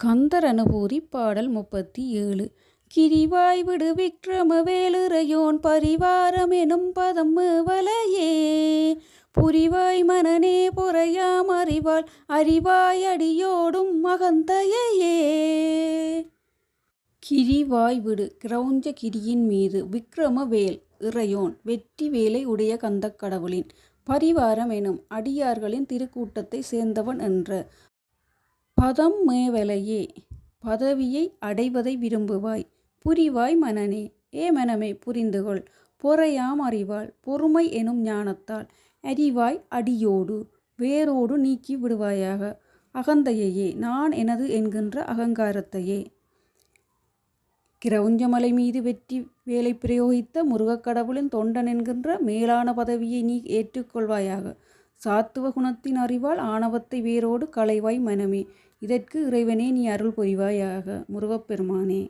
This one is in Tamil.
கந்தர் அனுபூதி பாடல் முப்பத்தி ஏழு. கிரிவாய் விடு விக்ரம வேலுரையோன் பரிவாரம் எனும் பதம் வலையே புரிவாய் மனநே பொறையாம் அறிவாள் அறிவாய் அடியோடும் மகந்தையே கிரிவாய் விடு கிரௌஞ்ச கிரியின் மீது விக்ரம வேல் இறையோன் வெற்றி வேலை உடைய கந்தக் கடவுளின் பரிவாரம் எனும் அடியார்களின் திருக்கூட்டத்தை சேர்ந்தவன் என்ற பதம் மேவலையே பதவியை அடைவதை விரும்புவாய். புரிவாய் மனனே ஏ மனமே புரிந்துகொள். பொறையாம் அறிவாள் பொறுமை எனும் ஞானத்தால். அறிவாய் அடியோடு வேரோடு நீக்கி விடுவாயாக. அகந்தையையே நான் எனது என்கின்ற அகங்காரத்தையே. கிரவுஞ்சமலை மீது வெற்றி வேலை பிரயோகித்த முருகக்கடவுளின் தொண்டன் என்கின்ற மேலான பதவியை நீ ஏற்றுக்கொள்வாயாக. சாத்துவ குணத்தின் அறிவால் ஆணவத்தை வேரோடு களைவாய் மனமே. இதற்கு இறைவனே நீ அருள் புரிவாயாக. முருகப்பெருமானே.